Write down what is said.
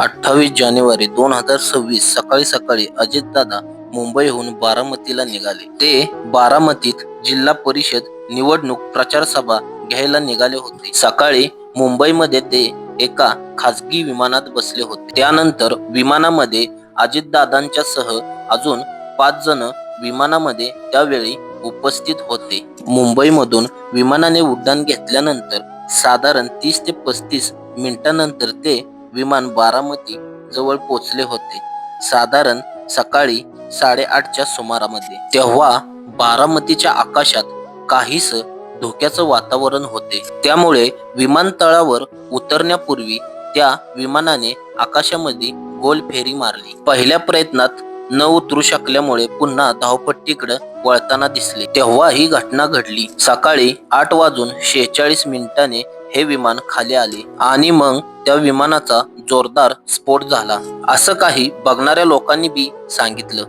अठ्ठावीस जानेवारी दोन हजार सव्वीस सकाळी सकाळी अजितदादा मुंबईहून बारामतीला निघाले. ते बारामतीत जिल्हा परिषद निवडणूक प्रचार सभा घ्यायला निघाले होते. सकाळी मुंबईमध्ये ते एका खासगी विमानात बसले होते. त्यानंतर विमानामध्ये अजितदादांच्या सह अजून पाच जण विमानामध्ये त्यावेळी उपस्थित होते. मुंबईमधून विमानाने उड्डाण घेतल्यानंतर साधारण तीस ते पस्तीस मिनिटानंतर ते विमान बारामती जवळ पोचले होते. साधारण सकाळी साडेआठच्या सुमारामध्ये. तेव्हा बारामतीच्या आकाशात काहीस धोक्याचं वातावरण होते. त्यामुळे विमानतळावर उतरण्यापूर्वी त्या विमानाने आकाशामध्ये गोल फेरी मारली. पहिल्या प्रयत्नात न उतरू शकल्यामुळे पुन्हा धावपट्टीकडे वळताना दिसले. तेव्हा ही घटना घडली. सकाळी आठ वाजून शेहेचाळीस मिनिटाने हे विमान खाली आले आणि मग त्या विमानाचा जोरदार स्फोट झाला. असं काही बघणाऱ्या लोकांनी बी सांगितलं.